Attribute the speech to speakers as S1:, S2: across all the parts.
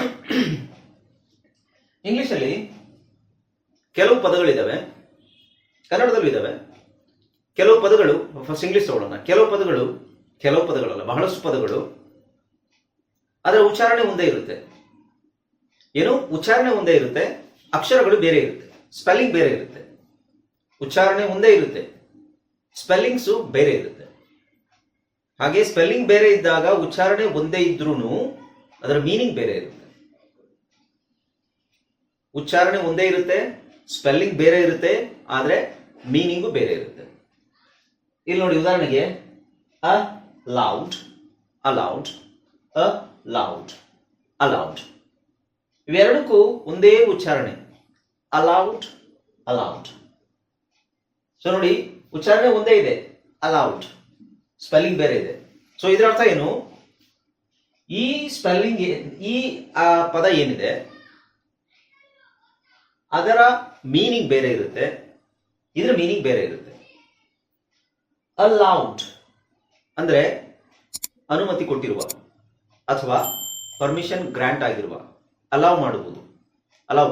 S1: ಇಂಗ್ಲಿಷಲ್ಲಿ ಕೆಲವು ಪದಗಳಿದ್ದಾವೆ ಕನ್ನಡದಲ್ಲೂ ಇದ್ದಾವೆ ಕೆಲವು ಪದಗಳು ಫಸ್ಟ್ ಇಂಗ್ಲಿಷ್ ತಗೊಳ್ಳೋಣ. ಕೆಲವು ಪದಗಳು, ಕೆಲವು ಪದಗಳಲ್ಲ, ಬಹಳಷ್ಟು ಪದಗಳು ಅದರ ಉಚ್ಚಾರಣೆ ಒಂದೇ ಇರುತ್ತೆ. ಏನು? ಉಚ್ಚಾರಣೆ ಒಂದೇ ಇರುತ್ತೆ, ಅಕ್ಷರಗಳು ಬೇರೆ ಇರುತ್ತೆ ಸ್ಪೆಲ್ಲಿಂಗ್ ಬೇರೆ ಇರುತ್ತೆ. ಉಚ್ಚಾರಣೆ ಒಂದೇ ಇರುತ್ತೆ ಸ್ಪೆಲ್ಲಿಂಗ್ಸು ಬೇರೆ ಇರುತ್ತೆ. ಹಾಗೆ ಸ್ಪೆಲ್ಲಿಂಗ್ ಬೇರೆ ಇದ್ದಾಗ ಉಚ್ಚಾರಣೆ ಒಂದೇ ಇದ್ರೂ ಅದರ ಮೀನಿಂಗ್ ಬೇರೆ ಇರುತ್ತೆ. ಉಚ್ಚಾರಣೆ ಒಂದೇ ಇರುತ್ತೆ ಸ್ಪೆಲ್ಲಿಂಗ್ ಬೇರೆ ಇರುತ್ತೆ, ಆದ್ರೆ ಮೀನಿಂಗು ಬೇರೆ ಇರುತ್ತೆ. ಇಲ್ಲಿ ನೋಡಿ ಉದಾಹರಣೆಗೆ a loud aloud a loud aloud ಇವೆರಡಕ್ಕೂ ಒಂದೇ ಉಚ್ಚಾರಣೆ. ಅಲೌಡ್ ಅಲೌಡ್ ಸೊ ನೋಡಿ, ಉಚ್ಚಾರಣೆ ಒಂದೇ ಇದೆ ಅಲೌಡ್ ಸ್ಪೆಲ್ಲಿಂಗ್ ಬೇರೆ ಇದೆ. ಸೊ ಇದರ ಅರ್ಥ ಏನು? ಈ ಸ್ಪೆಲ್ಲಿಂಗ್ ಈ ಪದ ಏನಿದೆ? ಅದರ ಮೀನಿಂಗ್ ಬೇರೆ ಇರುತ್ತೆ. ಇದರ ಮೀನಿಂಗ್ ಬೇರೆ ಇರುತ್ತೆ. ಅಲೌಡ್ ಅಂದ್ರೆ ಅನುಮತಿ ಕೊಟ್ಟಿರುವ ಅಥವಾ ಪರ್ಮಿಷನ್ ಗ್ರಾಂಟ್ ಆಗಿರುವ. ಅಲೌ ಮಾಡುವುದು ಅಲೌ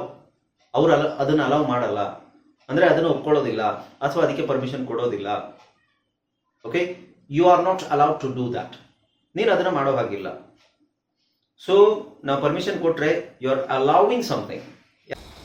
S1: ಅವರು ಅಲ, ಅದನ್ನು ಅಲೌ ಮಾಡಲ್ಲ. ಅಂದ್ರೆ ಅದನ್ನು ಒಪ್ಕೊಳ್ಳೋದಿಲ್ಲ ಅಥವಾ ಅದಕ್ಕೆ ಪರ್ಮಿಷನ್ ಕೊಡೋದಿಲ್ಲ. Okay you are not allowed to do that ನೀನು ಅದನ್ನು ಮಾಡೋ ಹಾಗಿಲ್ಲ. ಸೊ ನಾವು ಪರ್ಮಿಷನ್ ಕೊಟ್ಟರೆ you are allowing something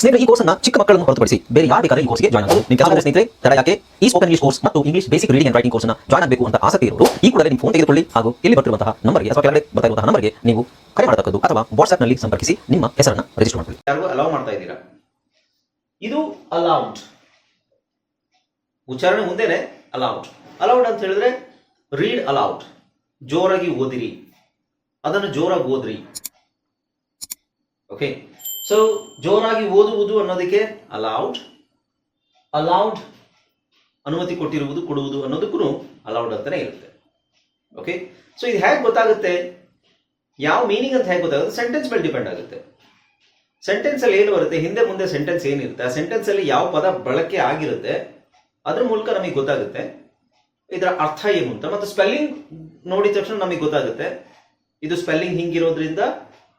S2: ಸ್ನೇಹಿತರೆ, ಈ ಕೋರ್ಸ್ ಅನ್ನ ಚಿಕ್ಕ ಮಕ್ಕಳನ್ನು ಹೊರತುಪಡಿಸಿ ಬೇರೆ ಯಾರು ಬೇಕಾದ್ರೆ ಈ ಕೋರ್ಸ್ಗೆ ಜಾಯ್ನ್ ಆಗಬಹುದು ನಿಮ್ಮ ಕೆಲಸ ಸ್ನೇಹಿತರೆ ತರ ಯಾಕೆ? ಈ ಸ್ಪೋಕನ್ ಇಂಗ್ಲಿಷ್ ಕೋರ್ಸ್ ಮತ್ತು English basic reading and writing ಕೋರ್ಸ್ನ ಜಾಯ್ನ್ ಆಗಬೇಕು ಅಂತ ಆಸಕ್ತಿ ಇರೋರು, ಈ ಕೂಡಲೇ ನಿಮ್ಮ ಫೋನ್ ತೆಗೆದುಕೊಳ್ಳಿ ಹಾಗೂ ಇಲ್ಲಿ ಬರ್ತಿರುವಂತಹ ನಂಬರ್ಗೆ ಅಥವಾ ಕೆಳಗಡೆ ಬರ್ತಾ ಇರುವಂತಹ ನಂಬರ್ಗೆ ನೀವು ಕರೆ ಮಾಡತಕ್ಕದ್ದು ಅಥವಾ ವಾಟ್ಸ್ಆಪ್ನಲ್ಲಿ ಸಂಪರ್ಕಿಸಿ ನಿಮ್ಮ ಹೆಸರನ್ನ ರಿಜಿಸ್ಟರ್ ಮಾಡಿಕೊಳ್ಳಿ.
S1: ಯಾರಿಗೂ ಅಲೌ ಮಾಡ್ತಾ ಇದ್ದೀರಾ? ಇದು ಅಲೌಡ್ ಉಚ್ಚಾರಣೆ ಮುಂದೆನೆ ಅಲೌಡ್ ಅಲೌಡ್ ಅಂತ ಹೇಳಿದ್ರೆ ರೀಡ್ ಅಲೌಡ್ ಜೋರಾಗಿ ಓದಿರಿ. ಅದನ್ನು ಜೋರಾಗಿ ಓದ್ರಿ. ಓಕೆ ಸೊ ಜೋರಾಗಿ ಓದುವುದು ಅನ್ನೋದಕ್ಕೆ ಅಲೌಡ್ ಅಲೌಡ್ ಅನುಮತಿ ಕೊಟ್ಟಿರುವುದು, ಕೊಡುವುದು ಅನ್ನೋದಕ್ಕೂ ಅಲೌಡ್ ಅಂತಾನೆ ಇರುತ್ತೆ. ಓಕೆ ಸೊ ಇದು ಹೇಗೆ ಗೊತ್ತಾಗುತ್ತೆ? ಯಾವ ಮೀನಿಂಗ್ ಅಂತ ಹೇಗೆ ಗೊತ್ತಾಗುತ್ತೆ? ಸೆಂಟೆನ್ಸ್ ಮೇಲೆ ಡಿಪೆಂಡ್ ಆಗುತ್ತೆ. ಸೆಂಟೆನ್ಸ್ ಅಲ್ಲಿ ಏನು ಬರುತ್ತೆ? ಹಿಂದೆ ಮುಂದೆ ಸೆಂಟೆನ್ಸ್ ಏನಿರುತ್ತೆ? ಆ ಸೆಂಟೆನ್ಸ್ ಅಲ್ಲಿ ಯಾವ ಪದ ಬಳಕೆ ಆಗಿರುತ್ತೆ? ಅದ್ರ ಮೂಲಕ ನಮಗೆ ಗೊತ್ತಾಗುತ್ತೆ. ಇದರ ಅರ್ಥ ಏನು ಅಂತ. ಮತ್ತು ಸ್ಪೆಲ್ಲಿಂಗ್ ನೋಡಿದ ತಕ್ಷಣ ನಮಗೆ ಗೊತ್ತಾಗುತ್ತೆ. ಇದು ಸ್ಪೆಲ್ಲಿಂಗ್ ಹಿಂಗಿರೋದ್ರಿಂದ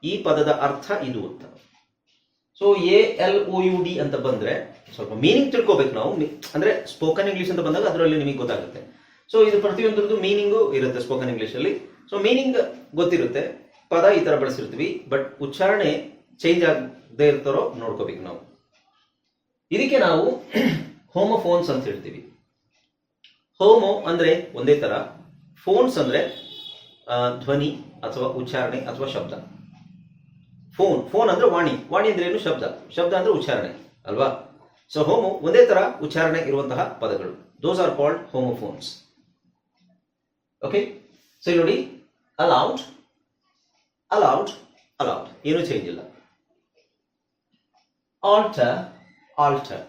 S1: ಈ ಪದದ ಅರ್ಥ ಇದು ಅಂತ. So A L O U D ಅಂತ ಬಂದ್ರೆ ಸ್ವಲ್ಪ ಮೀನಿಂಗ್ ತಿಳ್ಕೊಬೇಕು ನಾವು. ಅಂದ್ರೆ ಸ್ಪೋಕನ್ ಇಂಗ್ಲಿಷ್ ಅಂತ ಬಂದಾಗ ಅದರಲ್ಲಿ ನಿಮಗೆ ಗೊತ್ತಾಗುತ್ತೆ. ಸೊ ಇದು ಪ್ರತಿಯೊಂದರದ್ದು ಮೀನಿಂಗು ಇರುತ್ತೆ ಸ್ಪೋಕನ್ ಇಂಗ್ಲಿಷ್ ಅಲ್ಲಿ. ಸೊ ಮೀನಿಂಗ್ ಗೊತ್ತಿರುತ್ತೆ. ಪದ ಈ ತರ ಬಳಸಿರ್ತೀವಿ. ಬಟ್ ಉಚ್ಚಾರಣೆ ಚೇಂಜ್ ಆಗದೆ ಇರ್ತಾರೋ ನೋಡ್ಕೋಬೇಕು ನಾವು. ಇದಕ್ಕೆ ನಾವು ಹೋಮೋಫೋನ್ಸ್ ಅಂತ ಹೇಳ್ತೀವಿ. ಹೋಮೋ ಅಂದ್ರೆ ಒಂದೇ ತರ. ಫೋನ್ಸ್ ಅಂದ್ರೆ ಧ್ವನಿ ಅಥವಾ ಉಚ್ಚಾರಣೆ ಅಥವಾ ಶಬ್ದ. ಫೋನ್ ಫೋನ್ ಅಂದ್ರೆ ವಾಣಿ. ವಾಣಿ ಅಂದ್ರೆ ಏನು? ಶಬ್ದ. ಶಬ್ದ ಅಂದ್ರೆ ಉಚ್ಚಾರಣೆ, ಅಲ್ವಾ? ಸೊ ಹೋಮೋ ಒಂದೇ ತರ ಉಚ್ಚಾರಣೆ ಇರುವಂತಹ ಪದಗಳು. Those are called homophones okay so ನೋಡಿ ಅಲೌಡ್ ಅಲೌಡ್ ಅಲೌಡ್ ಏನೂ ಚೇಂಜ್ ಇಲ್ಲ. ಆಲ್ಟರ್ ಆಲ್ಟರ್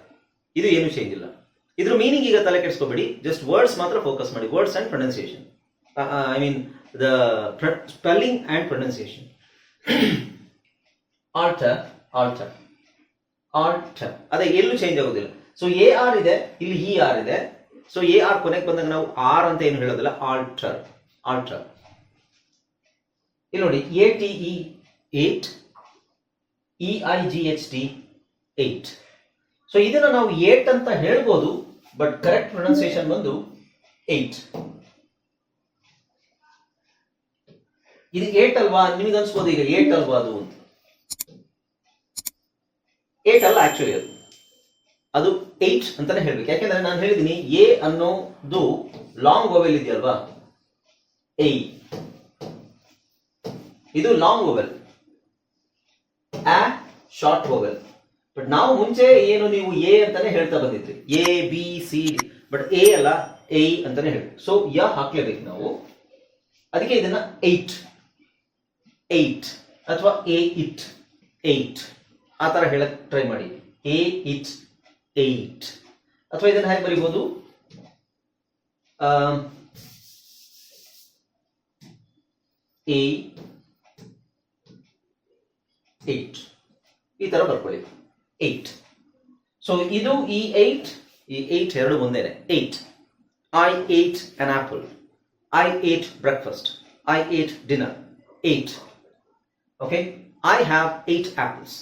S1: ಇದು ಏನು ಚೇಂಜ್ ಇಲ್ಲ. ಇದ್ರ ಮೀನಿಂಗ್ ಈಗ ತಲೆ ಕೆಡಿಸ್ಕೋಬೇಡಿ. ಜಸ್ಟ್ ವರ್ಡ್ಸ್ ಮಾತ್ರ ಫೋಕಸ್ ಮಾಡಿ. Words and pronunciation I mean the spelling and pronunciation alter alter alter ಅದೇ ಎಲ್ಲೂ ಚೇಂಜ್ ಆಗೋದಿಲ್ಲ. ಸೊ ಎ ಆರ್ ಇದೆ, ಇಲ್ಲಿ ಇ ಆರ್ ಇದೆ. ಸೊ ಎ ಆರ್ ಕೊನೆಗೆ ಬಂದಾಗ ನಾವು ಆರ್ ಅಂತ ಏನು ಹೇಳೋದಿಲ್ಲ? ಆಲ್ಟರ್ ಆಲ್ಟರ್ ಇಲ್ಲಿ ನೋಡಿ A T E ate E I G H T eight so ಇದನ್ನ ನಾವು ಏಟ್ ಅಂತ ಹೇಳ್ಬೋದು ಬಟ್ ಕರೆಕ್ಟ್ ಪ್ರೊನೌನ್ಸಿಯೇಷನ್ ಬಂದು ಏಟ್ ಇದು ಏಟ್ ಅಲ್ವಾ? ನಿಮಗೆ ಅನ್ಸ್ಬೋದು ಈಗ ಏಟ್ ಅಲ್ವಾ ಅದು ಅಂತ. ಏಟ್ ಅಲ್ಲ ಆಕ್ಚುಲಿ ಅದು. ಅದು ಏಟ್ ಅಂತಾನೆ ಹೇಳ್ಬೇಕು. ಯಾಕೆಂದ್ರೆ ನಾನು ಹೇಳಿದ್ದೀನಿ ಎ ಅನ್ನೋದು ಲಾಂಗ್ ಓವೆಲ್ ಇದೆಯಲ್ವಾ? ಎ ಇದು ಲಾಂಗ್ ಓವೆಲ್ ಆ ಶಾರ್ಟ್ ಓವೆಲ್ ಬಟ್ ನಾವು ಮುಂಚೆ ಏನು ನೀವು ಎ ಅಂತಾನೆ ಹೇಳ್ತಾ ಬಂದಿದ್ರಿ. A B C but A ಅಲ್ಲ ಎ ಅಂತಾನೆ ಹೇಳಿ ಸೊ ಯ ಹಾಕ್ಲೇಬೇಕು ನಾವು. ಅದಕ್ಕೆ ಇದನ್ನ ಏಟ್ ಏಟ್ ಅಥವಾ ಎ ಇಟ್ ಏಟ್ ಆ ತರ ಹೇಳಕ್ ಟ್ರೈ ಮಾಡಿ. ಎ ಇಟ್ ಏಟ್ ಅಥವಾ ಇದನ್ನ ಹೇಗೆ ಬರೀಬಹುದು ಎ ಏಟ್ ಈ ತರ ಬರ್ಕೊಳ್ಳಿ. ಏಟ್ ಸೊ ಇದು ಈ ಏಟ್ ಈ ಏಟ್ ಎರಡು ಒಂದೇನೆ. Ate I ate an apple I ate breakfast I ate dinner ate okay I have eight apples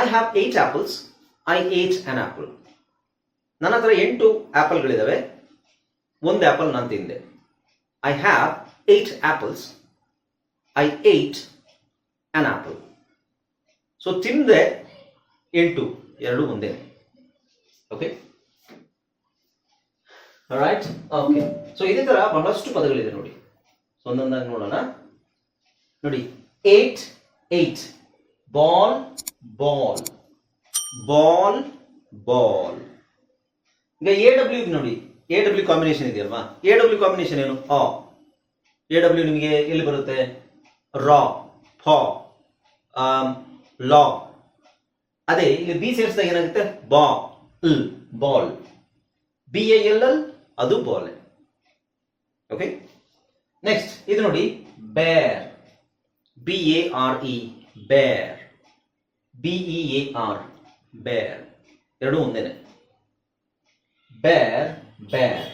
S1: I have eight apples I ate an apple ನನ್ನ ಹತ್ರ ಎಂಟು ಆಪಲ್ಗಳಿದಾವೆ. ಒಂದು ಆಪಲ್ ನಾನು ತಿಂದೆ. I have eight apples I ate an apple so ತಿಂದೆ ಎಂಟು, ಎರಡು ಒಂದೇ. ಓಕೆ ರೈಟ್ ಓಕೆ ಸೊ ಇದೇ ತರ ಬಹಳಷ್ಟು ಪದಗಳಿದೆ ನೋಡಿ. ಸೊ ಒಂದೊಂದಾಗಿ ನೋಡೋಣ. ನೋಡಿ ate ate ball ball ball ball ಈಗ ಎ ಡಬ್ಲ್ಯೂ ನೋಡಿ. ಎ ಡಬ್ಲ್ಯೂ ಕಾಂಬಿನೇಷನ್ ಇದೆಯಲ್ವಾ? ಎ ಡಬ್ಲ್ಯೂ ಕಾಂಬಿನೇಷನ್ ಏನು? ಆ ಎ ಡಬ್ಲ್ಯೂ ನಿಮಗೆ ಎಲ್ಲಿ ಬರುತ್ತೆ? ರಾ ಫ ಲಾ ಅದೇ, ಇಲ್ಲಿ ಬಿ ಸೇರಿಸಿದಾಗ ಏನಾಗುತ್ತೆ? Ball ball B A L L ಅದು ಬಾಲ್ ಓಕೆ ನೆಕ್ಸ್ಟ್ ಇದು ನೋಡಿ. Bear B A R E bear B E A R bear ಎರಡು ಒಂದೇನೆ. ಬೇರ್ ಬೇರ್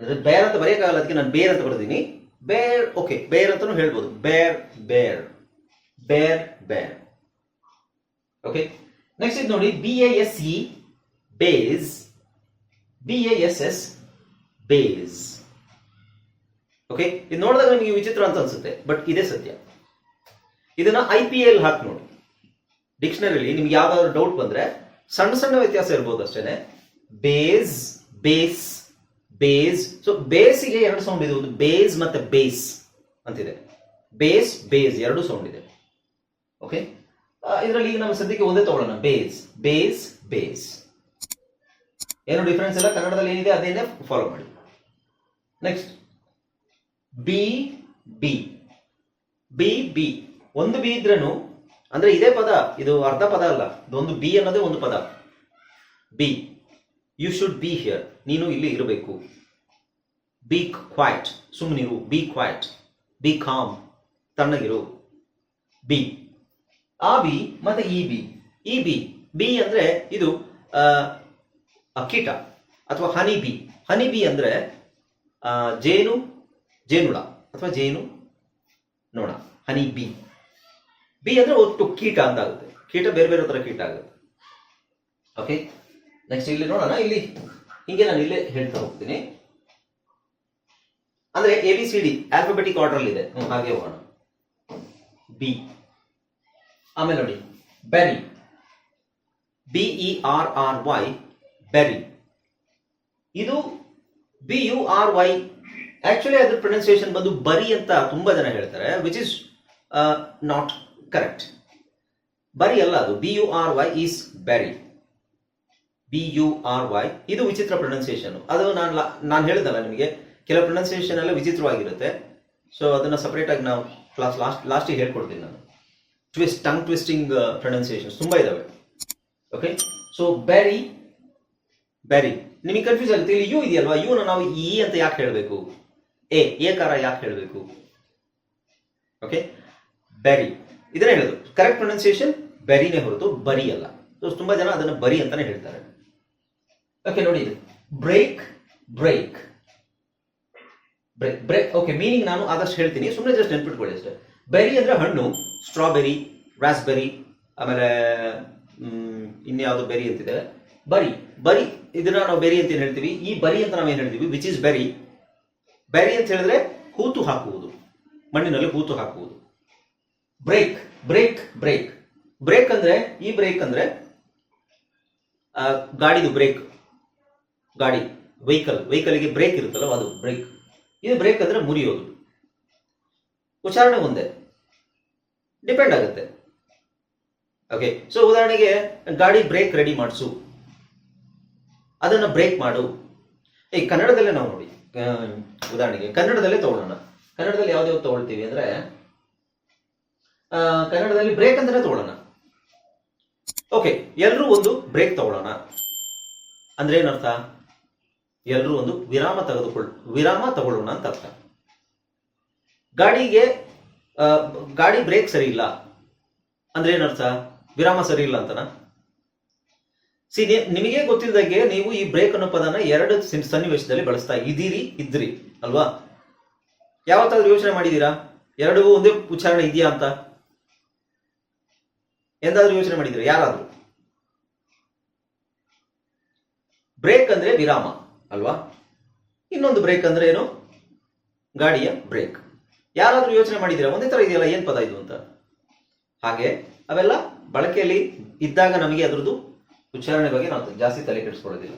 S1: ಅಂದ್ರೆ ಬೇರ್ ಅಂತ ಬರೆಯಕ್ಕಾಗಲ್ಲ, ಅದಕ್ಕೆ ನಾನು ಬೇರ್ ಅಂತ ಬರೆದೀನಿ. ಬೇರ್ ಓಕೆ ಬೇರ್ ಅಂತಲೂ ಹೇಳ್ಬೋದು. ಬೇರ್ ಬೇರ್ ಬೇರ್ ಬೇರ್ ಓಕೆ ನೆಕ್ಸ್ಟ್ ಇದು ನೋಡಿ B A S E base B A S S bass okay ಇದು ನೋಡಿದಾಗ ನಿಮಗೆ ವಿಚಿತ್ರ ಅಂತ ಅನ್ಸುತ್ತೆ ಬಟ್ ಇದೇ ಸತ್ಯ. ಇದನ್ನ ಐ ಪಿ ಎಲ್ ಹಾಕಿ ನೋಡಿ. ಡಿಕ್ಷನರಿಲಿ ನಿಮ್ಗೆ ಯಾವ್ದಾದ್ರು ಡೌಟ್ ಬಂದ್ರೆ ಸಣ್ಣ ಸಣ್ಣ ವ್ಯತ್ಯಾಸ ಇರ್ಬೋದು ಅಷ್ಟೇನೆ. Base base base. ಸೊ ಬೇಸಿಗೆ ಎರಡು ಸೌಂಡ್ ಇದೆ. ಒಂದು ಬೇಸ್ ಮತ್ತೆ ಬೇಸ್ ಅಂತಿದೆ. ಬೇಸ್ ಬೇಸ್ ಎರಡು ಸೌಂಡ್ ಇದೆ. ಓಕೆ ಇದರಲ್ಲಿ ಈಗ ನಾವು ಸದ್ಯಕ್ಕೆ ಒಂದೇ ತಗೊಳ್ಳೋಣ. Base base base. ಏನು ಡಿಫ್ರೆನ್ಸ್ ಇಲ್ಲ. ಕನ್ನಡದಲ್ಲಿ ಏನಿದೆ ಅದೇನೆ ಫಾಲೋ ಮಾಡಿ. Next B B B B ಒಂದು ಬಿ ಇದ್ರೇನು ಅಂದ್ರೆ ಇದೇ ಪದ, ಇದು ಅರ್ಧ ಪದ ಅಲ್ಲ ಇದೊಂದು ಬಿ ಅನ್ನೋದೇ ಒಂದು ಪದ. Be you should be here ನೀನು ಇಲ್ಲಿ ಇರಬೇಕು. ಬಿ ಕ್ವಾಯ್ಟ್ ಸುಮ್ಮನಿರು ಬಿ ಕ್ವಾಯ್ಟ್ ಬಿ ಕಾಮ್ ತಣ್ಣಗಿರು. ಬಿ ಆ ಬಿ ಮತ್ತೆ E B E B B ಅಂದ್ರೆ ಇದು ಅಕ್ಕಿಟ ಅಥವಾ ಹನಿ ಬಿ ಹನಿ ಬಿ ಅಂದ್ರೆ ಜೇನು ಜೇನುಳ ಅಥವಾ ಜೇನು ನೋಣ. ಹನಿ ಬಿ ಬಿ ಅಂದ್ರೆ ಒಟ್ಟು ಕೀಟ ಅಂತ ಆಗುತ್ತೆ ಕೀಟ ಬೇರೆ ಬೇರೆ ತರ ಕೀಟ ಆಗುತ್ತೆ. ಓಕೆ ನೆಕ್ಸ್ಟ್ ಇಲ್ಲಿ ನೋಡೋಣ. ಇಲ್ಲಿ ಹಿಂಗೆ ನಾನು ಇಲ್ಲೇ ಹೇಳ್ತಾ ಹೋಗ್ತೀನಿ. ಅಂದ್ರೆ A B C D alphabetical order ಇದೆ. ಹಾಗೆ ಹೋಗೋಣ. ಬಿ ಆಮೇಲೆ ನೋಡಿ. Berry B E R R Y berry ಇದು B U R Y actually ಅದ್ರ ಪ್ರೊನೌನ್ಸಿಯೇಷನ್ ಬಂದು ಬರಿ ಅಂತ ತುಂಬಾ ಜನ ಹೇಳ್ತಾರೆ ವಿಚ್ ಇಸ್ ನಾಟ್ ಕರೆಕ್ಟ್ ಬರಿ ಅಲ್ಲ ಅದು. B U R Y is bury B U R Y ಇದು ವಿಚಿತ್ರ ಪ್ರೊನೌನ್ಸಿಯೇಷನ್ ಅದು ನಾನು ನಾನು ಹೇಳಿದಲ್ಲ ನಿಮಗೆ. ಕೆಲವು ಪ್ರೊನೌನ್ಸಿಯೇಷನ್ ಎಲ್ಲ ವಿಚಿತ್ರವಾಗಿರುತ್ತೆ. ಸೊ ಅದನ್ನ ಸಪ್ರೇಟ್ ಆಗಿ ನಾವು ಕ್ಲಾಸ್ ಲಾಸ್ಟ್ ಲಾಸ್ಟಿಗೆ ಹೇಳ್ಕೊಡ್ತೀನಿ ನಾನು. ಟ್ವಿಸ್ಟ್ ಟಂಗ್ ಟ್ವಿಸ್ಟಿಂಗ್ ಪ್ರೊನೌನ್ಸಿಯೇಷನ್ಸ್ ತುಂಬಾ ಇದಾವೆ. ಓಕೆ ಸೊ ಬ್ಯಾರಿ ಬ್ಯಾರಿ ನಿಮಗೆ ಕನ್ಫ್ಯೂಸ್ ಆಗುತ್ತೆ. ಇಲ್ಲಿ ಯು ಇದೆಯಲ್ವಾ? ಯುನ ನಾವು ಇ ಅಂತ ಯಾಕೆ ಹೇಳಬೇಕು? ಎ ಏಕಾರ ಯಾಕೆ ಹೇಳಬೇಕು? ಓಕೆ ಬೆರಿ ಇದನ್ನೇ ಹೇಳೋದು. ಕರೆಕ್ಟ್ ಪ್ರೊನೌನ್ಸಿಯೇಷನ್ ಬರಿನೇ ಹೊರತು ಬರಿ ಅಲ್ಲ. ಸೊ ತುಂಬಾ ಜನ ಅದನ್ನ ಬರಿ ಅಂತಾನೆ ಹೇಳ್ತಾರೆ. ಓಕೆ ನೋಡಿ break break break break okay meaning ನಾನು ಆದಷ್ಟು ಹೇಳ್ತೀನಿ. ಸುಮ್ಮನೆ ಜಸ್ಟ್ ನೆನ್ಪಿಟ್ಕೊಳ್ಳಿ ಅಷ್ಟೇ. ಬೆರಿ ಅಂದ್ರೆ ಹಣ್ಣು ಸ್ಟ್ರಾಬೆರಿ ರಾಸ್ಬೆರಿ ಆಮೇಲೆ ಇನ್ಯಾವುದೋ ಬೆರಿ ಅಂತಿದೆ. ಬರಿ ಬರಿ, ಇದನ್ನ ನಾವು ಬೆರಿ ಅಂತ ಹೇಳ್ತೀವಿ? ಈ ಬರಿ ಅಂತ ನಾವು ಏನು ಹೇಳ್ತೀವಿ? ವಿಚ್ ಇಸ್ ಬೆರಿ ಬೆರಿ ಅಂತ ಹೇಳಿದ್ರೆ ಹೂತು ಹಾಕುವುದು. ಮಣ್ಣಿನಲ್ಲಿ ಹೂತು ಹಾಕುವುದು. ಬ್ರೇಕ್ ಬ್ರೇಕ್ ಬ್ರೇಕ್ ಬ್ರೇಕ್ ಅಂದ್ರೆ, ಈ ಬ್ರೇಕ್ ಅಂದ್ರೆ ಗಾಡಿದು ಬ್ರೇಕ್ ಗಾಡಿ ವೆಹಿಕಲ್ ವೆಹಿಕಲ್ಗೆ ಬ್ರೇಕ್ ಇರುತ್ತಲ್ಲ, ಅದು ಬ್ರೇಕ್ ಇದು ಬ್ರೇಕ್ ಅಂದ್ರೆ ಮುರಿಯೋದು. ಉಚ್ಚಾರಣೆ ಒಂದೇ. ಡಿಪೆಂಡ್ ಆಗುತ್ತೆ. ಓಕೆ ಸೊ ಉದಾಹರಣೆಗೆ, ಗಾಡಿ ಬ್ರೇಕ್ ರೆಡಿ ಮಾಡಿಸು. ಅದನ್ನು ಬ್ರೇಕ್ ಮಾಡು. ಈ ಕನ್ನಡದಲ್ಲೇ ನಾವು ನೋಡಿ. ಉದಾಹರಣೆಗೆ, ಕನ್ನಡದಲ್ಲೇ ತಗೊಳ್ಳೋಣ. ಕನ್ನಡದಲ್ಲಿ ಯಾವ್ದು ತಗೊಳ್ತೀವಿ ಅಂದ್ರೆ ಕನ್ನಡದಲ್ಲಿ ಬ್ರೇಕ್ ಅಂದ್ರೆ ತಗೊಳ್ಳೋಣ. ಓಕೆ ಎಲ್ಲರೂ ಒಂದು ಬ್ರೇಕ್ ತಗೊಳ್ಳೋಣ. ಅಂದ್ರೆ ಏನರ್ಥ? ಎಲ್ಲರೂ ಒಂದು ವಿರಾಮ ತೆಗೆದುಕೊಳ್ಳ ವಿರಾಮ ತಗೊಳ್ಳೋಣ ಅಂತ ಅರ್ಥ. ಗಾಡಿಗೆ ಗಾಡಿ ಬ್ರೇಕ್ ಸರಿ ಇಲ್ಲ. ಅಂದ್ರೆ ಏನರ್ಥ? ವಿರಾಮ ಸರಿ ಇಲ್ಲ ಅಂತನಾ? ಸಿ ನಿಮಗೆ ಗೊತ್ತಿಲ್ಲದಾಗೆ ನೀವು ಈ ಬ್ರೇಕ್ ಅನ್ನೋ ಪದನ ಎರಡು ಸಿನ್- ಸನ್ನಿವೇಶದಲ್ಲಿ ಬಳಸ್ತಾ ಇದ್ದೀರಿ, ಇದ್ರಿ, ಅಲ್ವಾ? ಯಾವತ್ತಾದ್ರೂ ಯೋಚನೆ ಮಾಡಿದೀರಾ ಎರಡು ಒಂದೇ ಉಚ್ಚಾರಣೆ ಇದೆಯಾ ಅಂತ? ಎಂದಾದ್ರೂ ಯೋಚನೆ ಮಾಡಿದ್ರೆ? ಯಾರಾದ್ರೂ? ಬ್ರೇಕ್ ಅಂದ್ರೆ ವಿರಾಮ, ಅಲ್ವಾ? ಇನ್ನೊಂದು ಬ್ರೇಕ್ ಅಂದ್ರೆ ಏನು? ಗಾಡಿಯ ಬ್ರೇಕ್ ಯಾರಾದ್ರೂ ಯೋಚನೆ ಮಾಡಿದ್ರೆ ಒಂದೇ ತರ ಇದೆಯಲ್ಲ, ಏನ್ ಪದ ಇದು ಅಂತ? ಹಾಗೆ, ಅವೆಲ್ಲ ಬಳಕೆಯಲ್ಲಿ ಇದ್ದಾಗ ನಮಗೆ ಅದರದ್ದು ಉಚ್ಚಾರಣೆ ಬಗ್ಗೆ ನಾವು ಜಾಸ್ತಿ ತಲೆ ಕೆಡಿಸ್ಕೊಳ್ಳೋದಿಲ್ಲ.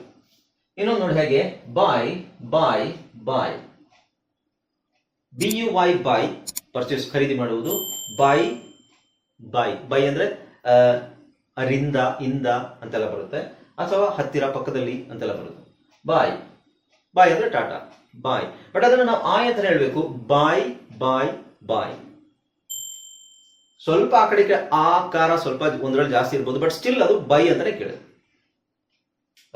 S1: ಇನ್ನೊಂದು ನೋಡಿ ಹೇಗೆ buy buy buy B U Y buy purchase ಖರೀದಿ ಮಾಡುವುದು ಬಾಯ್ ಬಾಯ್ ಬೈ ಅಂದ್ರೆ ಆ, ಅರಿಂದ ಇಂದ ಅಂತೆಲ್ಲ ಬರುತ್ತೆ. ಅಥವಾ ಹತ್ತಿರ ಪಕ್ಕದಲ್ಲಿ ಅಂತೆಲ್ಲ ಬರುತ್ತೆ. ಬಾಯ್. ಬಾಯ್ ಅಂದ್ರೆ ಟಾಟಾ. ಬಾಯ್. ಬಟ್ ಅದನ್ನ ನಾವು ಆಯ್ ಅಂತ ಹೇಳ್ಬೇಕು. ಬಾಯ್ ಬಾಯ್ ಬಾಯ್. ಸ್ವಲ್ಪ ಆ ಕಡೆ ಆ ಕಾರ ಸ್ವಲ್ಪ ಒಂದ್ರಲ್ಲಿ ಜಾಸ್ತಿ ಇರ್ಬೋದು. ಬಟ್ ಸ್ಟಿಲ್ ಅದು ಬೈ ಅಂತಾನೆ ಕೇಳುತ್ತೆ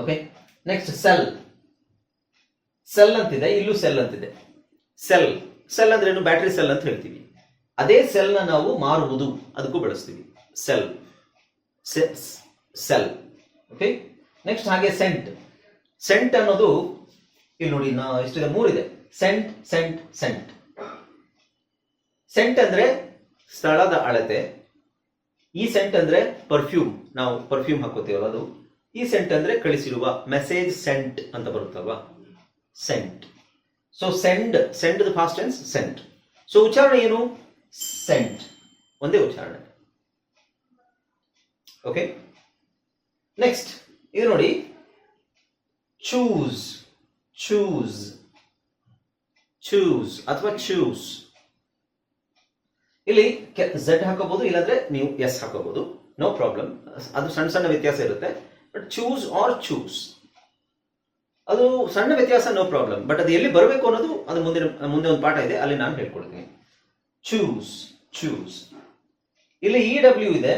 S1: ಓಕೆ ನೆಕ್ಸ್ಟ್ ಸೆಲ್. ಸೆಲ್ ಅಂತಿದೆ. ಇಲ್ಲೂ ಸೆಲ್ ಅಂತಿದೆ. ಸೆಲ್. ಸೆಲ್ ಅಂದ್ರೆ ಏನು? ಬ್ಯಾಟರಿ ಸೆಲ್ ಅಂತ ಹೇಳ್ತೀವಿ. ಅದೇ ಸೆಲ್ನ ನಾವು ಮಾರುವುದು. ಅದಕ್ಕೂ ಬಳಸ್ತೀವಿ. ಸೆಲ್. ಸೆಲ್ ಓಕೆ ನೆಕ್ಸ್ಟ್ ಹಾಗೆ ಸೆಂಟ್ ಸೆಂಟ್ ಅನ್ನೋದು, ಇಲ್ಲಿ ನೋಡಿ ಎಷ್ಟಿದೆ ಮೂರಿದೆ. ಸೆಂಟ್ ಸೆಂಟ್ ಸೆಂಟ್ ಸೆಂಟ್ ಅಂದ್ರೆ ಸ್ಥಳದ ಅಳತೆ. ಈ ಸೆಂಟ್ ಅಂದ್ರೆ ಪರ್ಫ್ಯೂಮ್ ನಾವು ಪರ್ಫ್ಯೂಮ್ ಹಾಕೋತೀವಲ್ಲ ಅದು. ಈ ಸೆಂಟ್ ಅಂದ್ರೆ ಕಳಿಸಿರುವ ಮೆಸೇಜ್ ಸೆಂಟ್ ಅಂತ ಬರುತ್ತಲ್ವಾ? Sent so send send past tense sent so ಉಚ್ಚಾರಣೆ ಏನು? ಸೆಂಟ್ ಒಂದೇ ಉಚ್ಚಾರಣೆ. ಓಕೆ ನೆಕ್ಸ್ಟ್ ಇದು ನೋಡಿ. ಚೂಸ್ ಚೂಸ್ ಚೂಸ್ ಅಥವಾ ಚೂಸ್ ಇಲ್ಲಿ ಝಡ್ ಹಾಕೋಬಹುದು, ಇಲ್ಲಾಂದ್ರೆ ನೀವು ಎಸ್ ಹಾಕೋಬಹುದು. ನೋ ಪ್ರಾಬ್ಲಮ್ ಅದು ಸಣ್ಣ ಸಣ್ಣ ವ್ಯತ್ಯಾಸ ಇರುತ್ತೆ. ಬಟ್ ಚೂಸ್ ಆರ್ ಚೂಸ್ ಅದು ಸಣ್ಣ ವ್ಯತ್ಯಾಸ ನೋ ಪ್ರಾಬ್ಲಮ್ ಬಟ್ ಅದು ಎಲ್ಲಿ ಬರಬೇಕು ಅನ್ನೋದು ಅದು ಮುಂದಿನ, ಮುಂದೆ ಒಂದು ಪಾಠ ಇದೆ. ಅಲ್ಲಿ ನಾನು ಹೇಳ್ಕೊಡ್ತೀನಿ. ಚೂಸ್ ಚೂಸ್ ಇಲ್ಲಿ ಇ ಡಬ್ಲ್ಯೂ ಇದೆ.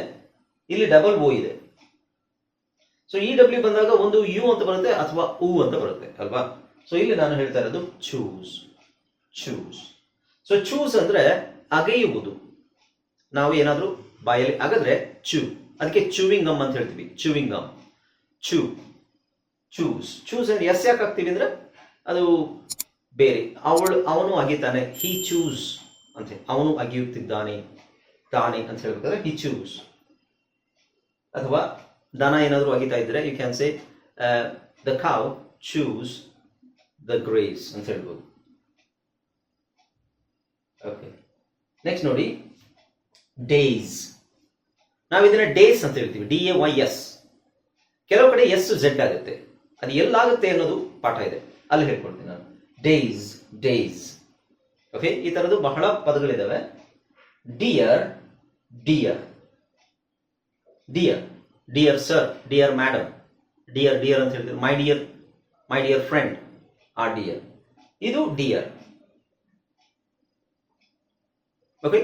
S1: ಇಲ್ಲಿ ಡಬಲ್ ಓ ಇದೆ. ಸೊ ಇ ಡಬ್ಲ್ಯೂ ಬಂದಾಗ ಒಂದು ಯು ಅಂತ ಬರುತ್ತೆ ಅಥವಾ ಉ ಅಂತ ಬರುತ್ತೆ, ಅಲ್ವಾ? ಸೊ ಇಲ್ಲಿ ನಾನು ಹೇಳ್ತಾ ಇರೋದು ಚೂಸ್ ಚೂಸ್ ಸೊ ಚೂಸ್ ಅಂದ್ರೆ ಅಗೆಯುವುದು. ನಾವು ಏನಾದರೂ ಬಾಯಲ್ಲಿ ಅಗದ್ರೆ ಚೂ ಅದಕ್ಕೆ ಚೂವಿಂಗ್ ಗಮ್ ಅಂತ ಹೇಳ್ತೀವಿ chewing gum chew chews chews ಅಂದ್ರೆ ಎಸ್ ಯಾಕೆ ಹಾಕ್ತೀವಿ ಅಂದ್ರೆ ಅದು ಬೇರೆ. ಅವಳು, ಅವನು ಅಗಿತಾನೆ ಹಿ ಚೂಸ್ ಅಂತ, ಅವನು ಅಗಿಯುತ್ತಿದ್ದಾನೆ, ತಾನೆ ಅಂತ ಹೇಳ್ಬೇಕಾದ್ರೆ ಹಿ ಚೂಸ್ ಅಥವಾ ದನ ಏನಾದರೂ ಅಗಿತಾ ಇದ್ರೆ you can say the cow chews the grass ಅಂತ ಹೇಳ್ಬೋದು. ಓಕೆ ನೆಕ್ಸ್ಟ್ ನೋಡಿ ಡೇಸ್ ನಾವು ಇದನ್ನ ಡೇಸ್ ಅಂತ ಹೇಳ್ತೀವಿ. ಡಿ ಎ ವೈ ಎಸ್ ಕೆಲವು ಕಡೆ ಎಸ್ ಝೆಡ್ ಆಗುತ್ತೆ. ಅದು ಎಲ್ಲಾಗುತ್ತೆ ಅನ್ನೋದು ಪಾಠ ಇದೆ. ಅಲ್ಲಿ ಹೇಳ್ಕೊಡ್ತೀನಿ ನಾನು. ಡೇಸ್ ಡೇಸ್ ಓಕೆ ಈ ತರದ್ದು ಬಹಳ ಪದಗಳಿದಾವೆ. Dear dear dear dear sir dear madam dear dear ಅಂತ ಹೇಳ್ತೀವಿ. My dear my dear friend ಆ ಡಿಯರ್ ಇದು ಡಿಯರ್ ಓಕೆ